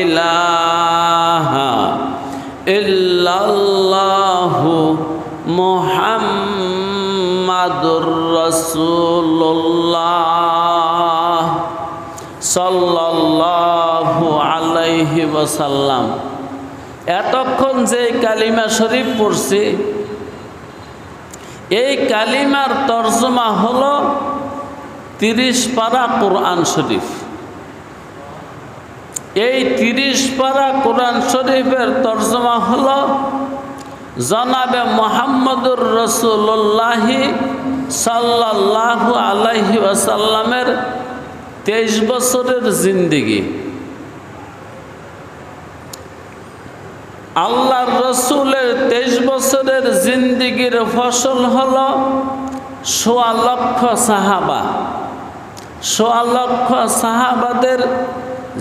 ইলাহা ইল্লাল্লাহু মুহাম্মাদুর রাসূলুল্লাহ সাল্লাল্লাহু আলাইহি ওয়াসাল্লাম। এতক্ষণ যে কালিমা শরীফ পড়ছি এই কালিমার তর্জমা হল তিরিশ পারা কোরআন শরীফ। এই তিরিশ পারা কোরআন শরীফের তর্জমা হল জনাবে মোহাম্মদুর রসুল্লাহি সাল্লাল্লাহু আলাইহি ওয়াসাল্লামের তেইশ বছরের জিন্দিগি। আল্লাহর রসুলের তেইশ বছরের জিন্দিগির ফসল হল সোয়া লক্ষ সাহাবা। সোয়া লক্ষ সাহাবাদের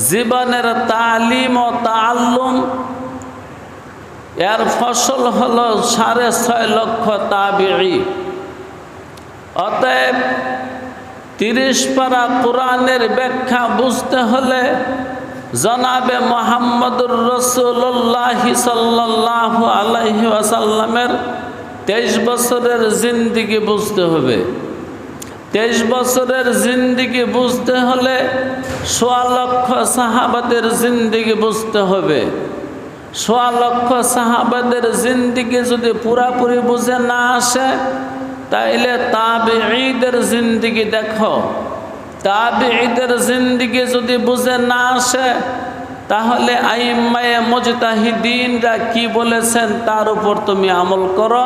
জীবনের তালিম ও তাল্লুম এর ফসল হল সাড়ে ছয় লক্ষ তাবিড়ি অতএব তিরিশ পারা কোরআনের ব্যাখ্যা বুঝতে হলে জনাবে মোহাম্মদুর রসুল্লাহ সাল্লাহ আলাইহি আসাল্লামের তেইশ বছরের জিন্দিগি বুঝতে হবে। তেইশ বছরের জিন্দিগি বুঝতে হলে সোয়া লক্ষ সাহাবাদের জিন্দিগি বুঝতে হবে। সোয়া লক্ষ সাহাবাদের জিন্দিগি যদি পুরাপুরি বুঝে না আসে, তাইলে তাবে ঈদের জিন্দিগি দেখো। তাবে ঈদের জিন্দিগি যদি বুঝে না আসে, তাহলে আইম্মায়ে মুজতাহিদিনরা কি বলেছেন তার উপর তুমি আমল করো,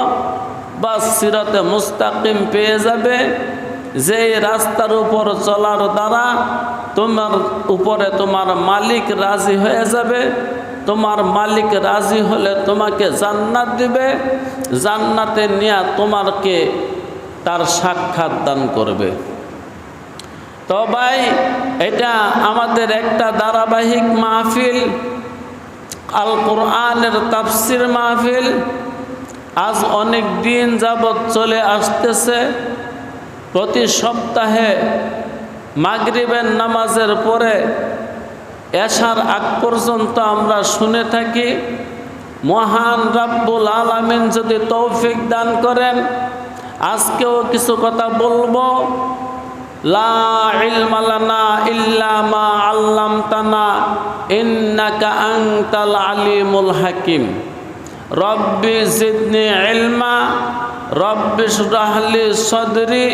বা সিরতে মুস্তাকিম পেয়ে যাবে। যে রাস্তার উপর চলার দ্বারা তোমার উপরে তোমার মালিক রাজি হয়ে যাবে। তোমার মালিক রাজি হলে তোমাকে জান্নাত দিবে। জান্নাতে নিয়ে তোমাকে তার সাক্ষাৎ দান করবে। তো ভাই, এটা আমাদের একটা ধারাবাহিক মাহফিল আল কোরআনের তাফসির মাহফিল। আজ অনেক দিন যাবৎ চলে আসতেছে। প্রতি সপ্তাহে মাগরিবের নামাজের পরে এশার আগ পর্যন্ত আমরা শুনে থাকি, মহান রাব্বুল আলামিন যদি তৌফিক দান করেন, আজকেও কিছু কথা বলব। লা ইলমা লানা আল্লামতানা ইন্নাকা আনতাল আলিমুল হাকিম। রব্বি জিদনি ইলমা, রব্বি শরাহলি সদরি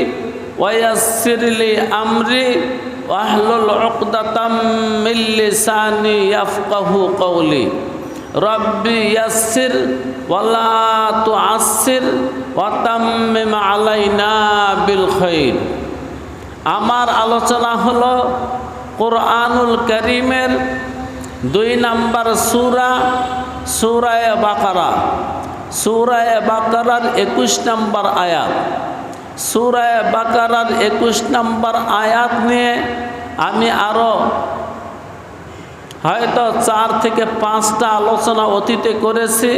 ওয়াসিরলি আমরি ওয়াহলুল উকদাতাম মিন লিসানি ইয়াফকাহু কওলি। রব্বি ইয়াসসির ওয়ালা তুআসসির ওয়া আলাইনা বিল খাইর আমার আলোচনা হলো কোরআনুল করিমের দুই নাম্বার সুরা, সুরায় বাকারা। সুরায় বাকারার একুশ নম্বর আয়াত। সুরায় বাকারার একুশ নম্বর আয়াত নিয়ে আমি আরও হয়তো চার থেকে পাঁচটা আলোচনা অতীতে করেছি,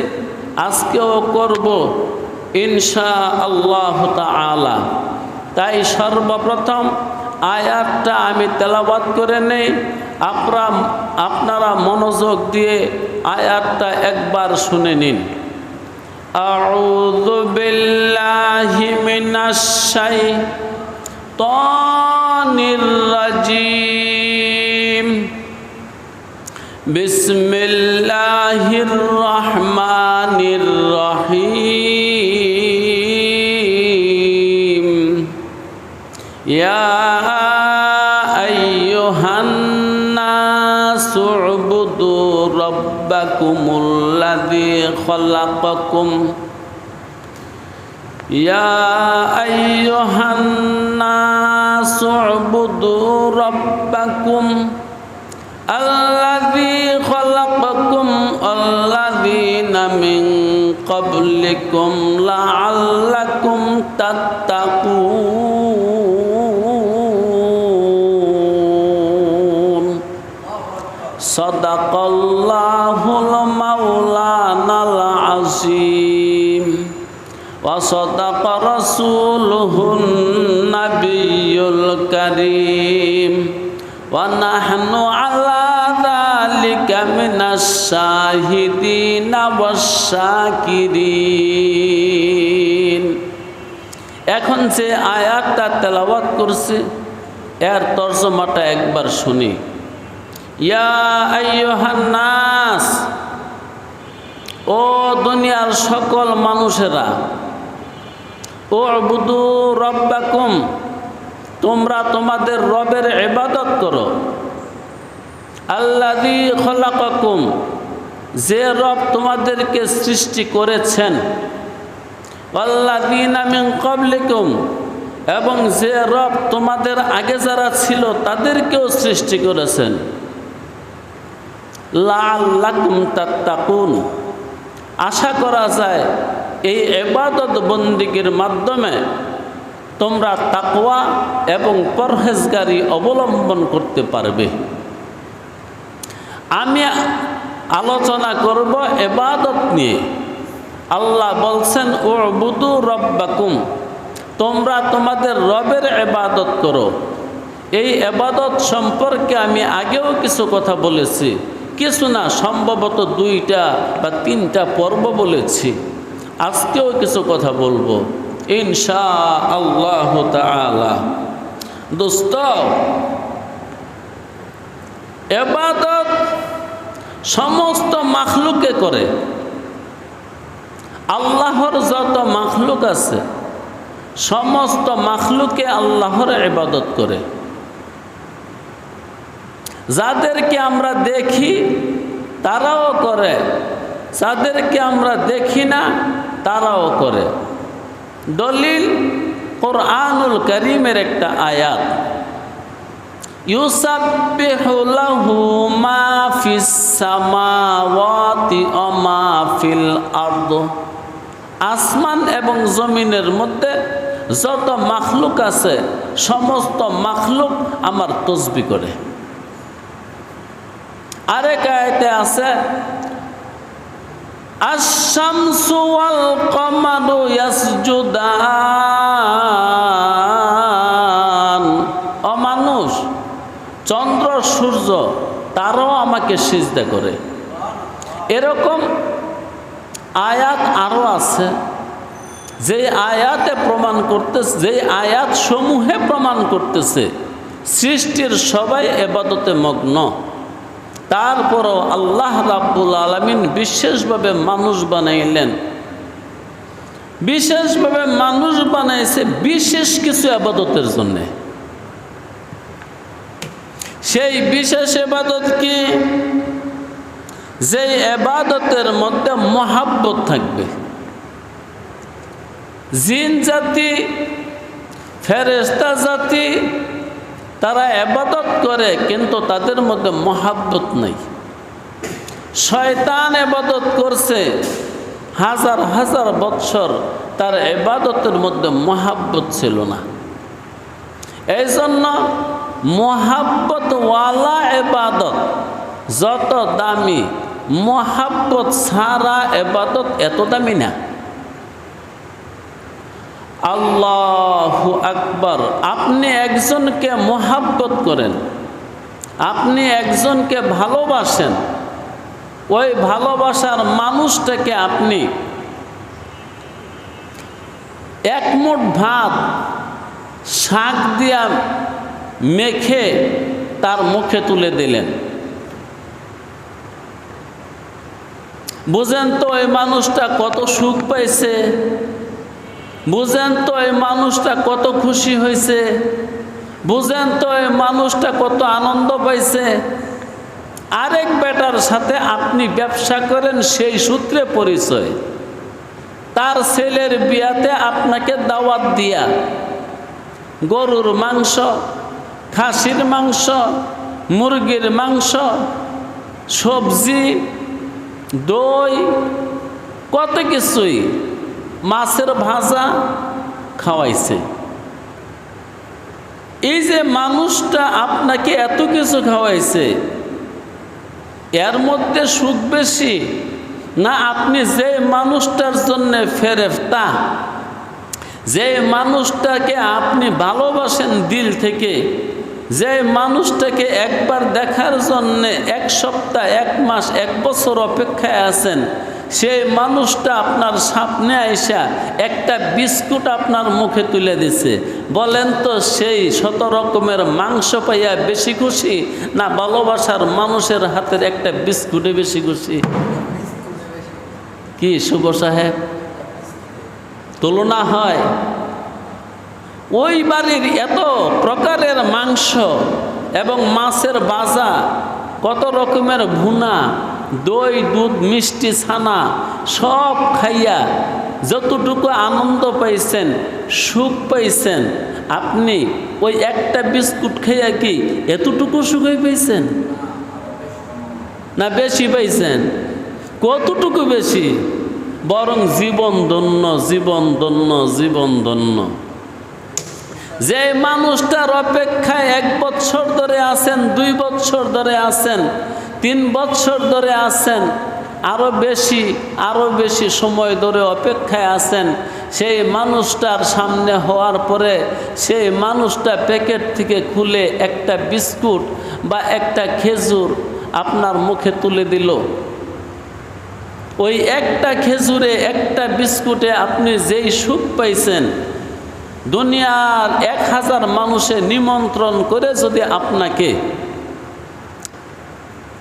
আজকেও করব ইনশা আল্লাহ আলা তাই সর্বপ্রথম আয়াতটা আমি তেলাবাদ করে নেই আপনারা আপনারা মনোযোগ দিয়ে আয়াতটা একবার শুনে নিন أعوذ بالله من الشيطان الرجيم بسم الله الرحمن الرحيم يا أيها الناس اعبدوا ربكم الذي خلقكم يا أيها الناس اعبدوا ربكم الذي خلقكم الذين من قبلكم لعلكم تتقون সদাকল্লাহুল মাওলানাল আযীম ওয়া সদাকা রাসূলুহুন নাবিয়ুল কারীম ওয়া নাহনু আলা যালিকা মিনাস শাহীদিনা ওয়াস শাকিরিন। এখন যে আয়াতটা তেলাওয়াত করছে, এর তর্জমাটা একবার শুনি। নাস ও দুনিয়ার সকল মানুষেরা ও বুদু রব্বাকুম, তোমরা তোমাদের রবের এবাদত করো। আল্লাদি খলাকাকুম, যে রব তোমাদেরকে সৃষ্টি করেছেন। আল্লাদিন আমিন কবলিকুম এবং যে রব তোমাদের আগে যারা ছিল তাদেরকেও সৃষ্টি করেছেন। লাল্লাকুম তাত্তাকুন। আশা করা যায়, এই এবাদত বন্দিগির মাধ্যমে তোমরা তাকওয়া এবং পরহেজগারি অবলম্বন করতে পারবে। আমি আলোচনা করব এবাদত নিয়ে। আল্লাহ বলছেন ও বুদু রব্বাকুম, তোমরা তোমাদের রবের এবাদত করো। এই এবাদত সম্পর্কে আমি আগেও কিছু কথা বলেছি। কিছু না, সম্ভবত দুইটা বা তিনটা পর্ব বলেছি। আজকেও কিছু কথা বলব। ইনশা আল্লাহ তালা দোস্ত, এবাদত সমস্ত মাখলুকে করে। আল্লাহর যত মাখলুক আছে, সমস্ত মাখলুকে আল্লাহর এবাদত করে। যাদেরকে আমরা দেখি, তারাও করে। যাদেরকে আমরা দেখি না, তারাও করে। দলিল কোরআনুল করিমের একটা আয়াত। সামাওয়াতি আসমান এবং জমিনের মধ্যে যত মাখলুক আছে, সমস্ত মাখলুক আমার তসবি করে। আরেক আয়তে আছে আশামসু ওয়াল কমারু ইয়াসজুদান। ও মানুষ, চন্দ্র, সূর্য, তারাও আমাকে সিজদা করে। এরকম আয়াত আরও আছে, যে আয়াতে প্রমাণ করতেছে, যে আয়াত সমূহে প্রমাণ করতেছে, সৃষ্টির সবাই এবাদতে মগ্ন। তারপরও আল্লাহ রাব্বুল আলমিন বিশেষভাবে মানুষ বানাইলেন। বিশেষভাবে মানুষ বানাইছে বিশেষ কিছু আবাদতের জন্যে। সেই বিশেষ এবাদত কি? যে এবাদতের মধ্যে মহাব্বত থাকবে। জিন জাতি ফেরেস্তা জাতি তারা এবাদত করে, কিন্তু তাদের মধ্যে মহাব্বত নেই। শয়তান এবাদত করছে। হাজার হাজার বৎসর তার এবাদতের মধ্যে মহাব্বত ছিল না। এই জন্য মহাব্বতওয়ালা এবাদত যত দামি, মহাব্বত সারা এবাদত এত দামি না। আল্লাহু আকবর। আপনি একজনকে মহাব্বত করেন, আপনি একজনকে ভালোবাসেন, ওই ভালোবাসার মানুষটাকে আপনি এক মুঠ ভাত, শাক দিয়া মেখে তার মুখে তুলে দিলেন। বুঝেন তো ওই মানুষটা কত সুখ পাইছে? বুঝেন তো এই মানুষটা কত খুশি হয়েছে? বুঝেন তো এই মানুষটা কত আনন্দ পাইছে? আরেক বেটার সাথে আপনি ব্যবসা করেন, সেই সূত্রে পরিচয়। তার ছেলের বিয়াতে আপনাকে দাওয়াত দিয়া, গরুর মাংস, খাসির মাংস, মুরগির মাংস, সবজি, দই, কত কিছুই মাছের ভাজা খাওয়াইছে। এই যে মানুষটা আপনাকে এত কিছু খাওয়াইছে, এর মধ্যে সুখ বেশি না আপনি যে মানুষটার জন্য ফেরেফতা, যে মানুষটাকে আপনি ভালোবাসেন দিল থেকে, যে মানুষটাকে একবার দেখার জন্য এক সপ্তাহ, এক মাস, এক বছর অপেক্ষায় আছেন সেই মানুষটা আপনার সামনে আইসা একটা বিস্কুট আপনার মুখে তুলে দিছে। বলেন তো, সেই শত রকমের মাংস পাইয়া বেশি খুশি না ভালোবাসার মানুষের হাতের একটা বিস্কুটে বেশি খুশি? কি শুভ সাহেব? তুলনা হয়। ওই বাড়ির এত প্রকারের মাংস এবং মাছের বাজা কত রকমের ভুনা দই, দুধ, মিষ্টি, ছানা সব খাইয়া যতটুকু আনন্দ পাইছেন, সুখ পাইছেন, আপনি ওই একটা বিস্কুট খাইয়া কি এতটুকু সুখই পাইছেন? না বেশি পাইছেন? কতটুকু বেশি? বরং জীবন ধন্য জীবন ধন্য জীবন ধন্য। যে মানুষটার অপেক্ষায় এক বছর ধরে আছেন, দুই বছর ধরে আছেন তিন বছর ধরে আছেন আরও বেশি আরও বেশি সময় ধরে অপেক্ষায় আছেন, সেই মানুষটার সামনে হওয়ার পরে সেই মানুষটা প্যাকেট থেকে খুলে একটা বিস্কুট বা একটা খেজুর আপনার মুখে তুলে দিল। ওই একটা খেজুরে, একটা বিস্কুটে আপনি যেই সুখ পাইছেন, দুনিয়ার এক হাজার মানুষে নিমন্ত্রণ করে যদি আপনাকে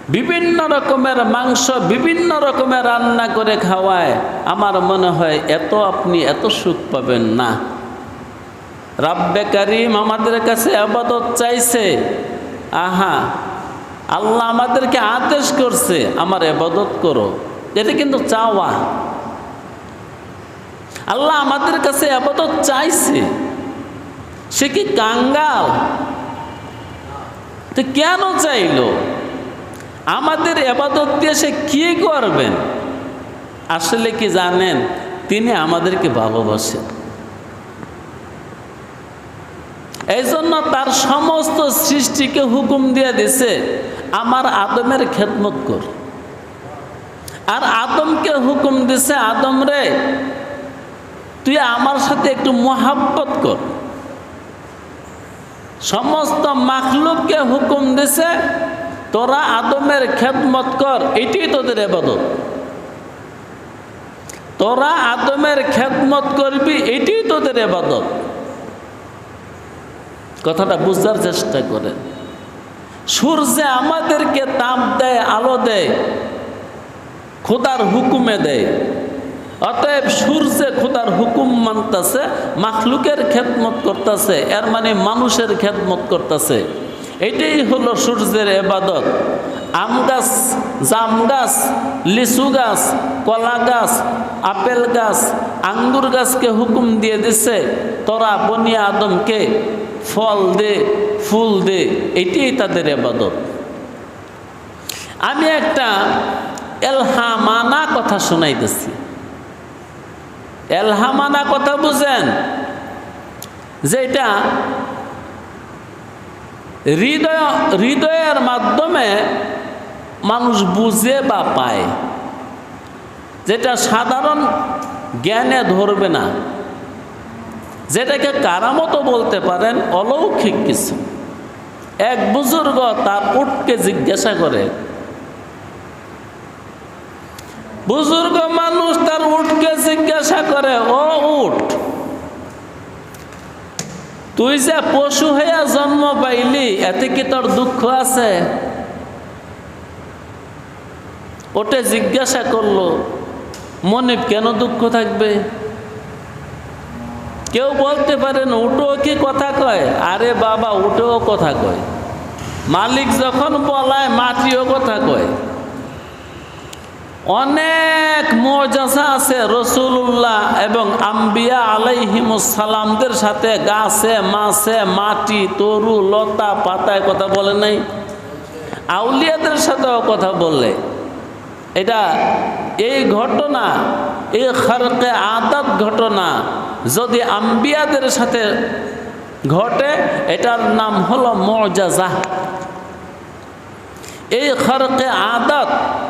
বিভিন্ন রকমের মাংস, বিভিন্ন রকমের রান্না করে খাওয়ায়। আমার মনে হয় এত আপনি এত সুখ পাবেন না। রাব্বে কারিম আমাদের কাছে আবাদত চাইছে। আহা, আল্লাহ আমাদেরকে আদেশ করছে, আমার এবাদত করো। এটা কিন্তু চাওয়া। আল্লাহ আমাদের কাছে আপাতত চাইছে। সে কি কাঙ্গাল? তো কেন চাইল? আমাদের এবাদত দিয়ে সে কি করবেন? আসলে কি জানেন? তিনি আমাদেরকে ভালোবাসেন। এই জন্য তার সমস্ত সৃষ্টিকে হুকুম দিয়ে দিছে, আমার আদমের খেদমত কর। আর আদমকে হুকুম দিছে, আদম রে, তুই আমার সাথে একটু মোহাব্বত কর। সমস্ত মাখলুককে হুকুম দিছে তোরা আদমের খেদমত কর এটি তোদের এবাদত তোরা আদমের খেদমত করবি এটি তোদের এবাদত কথাটা বুঝার চেষ্টা করে। সূর্যে আমাদেরকে তাপ দেয়, আলো দেয়, খোদার হুকুমে দেয়। অতএব সূর্যে খোদার হুকুম মানতেছে, মাখলুকের খেদমত করতেছে, এর মানে মানুষের খেদমত করতেছে। এটাই হলো সূর্যের এবাদত আম গাছ, জাম গাছ, লিচু গাছ, কলা গাছ, আপেল গাছ, আঙ্গুর গাছকে হুকুম দিয়ে দিছে, তোরা বনিয়া আদমকে ফল দে, ফুল দে, এটাই তাদের এবাদত আমি একটা এলহামানা কথা শোনাইতেছি। এলহামানা কথা বুঝেন, যেটা হৃদয়, হৃদয়ের মাধ্যমে মানুষ বুঝে বা পায়। যেটা সাধারণ জ্ঞানে ধরবে না। যেটাকে কারামতো বলতে পারেন, অলৌকিক কিছু। এক বুজুর্গ তার উঠকে জিজ্ঞাসা করে, বুজুর্গ মানুষ তার উঠকে জিজ্ঞাসা করে, ও উঠ তুই যে পশু হইয়া জন্ম পাইলি, এতে কি তোর দুঃখ আছে? ওটে জিজ্ঞাসা করল মনে কেন দুঃখ থাকবে? কেউ বলতে পারেন উঠো কি কথা কয়? আরে বাবা উঠেও কথা কয়। মালিক যখন বলায়, মাটিও কথা কয়। অনেক মজাজা আছে রসুল্লাহ এবং আম্বিয়া আলাইহিমুসালামদের সাথে গাছে, মাছে, মাটি, তরু, লতা, পাতায় কথা বলে নাই। আউলিয়াদের সাথেও কথা বললে এটা এই ঘটনা, এই খারকে আদাত ঘটনা যদি আম্বিয়াদের সাথে ঘটে, এটার নাম হলো মজাজা। এই খারকে আদাত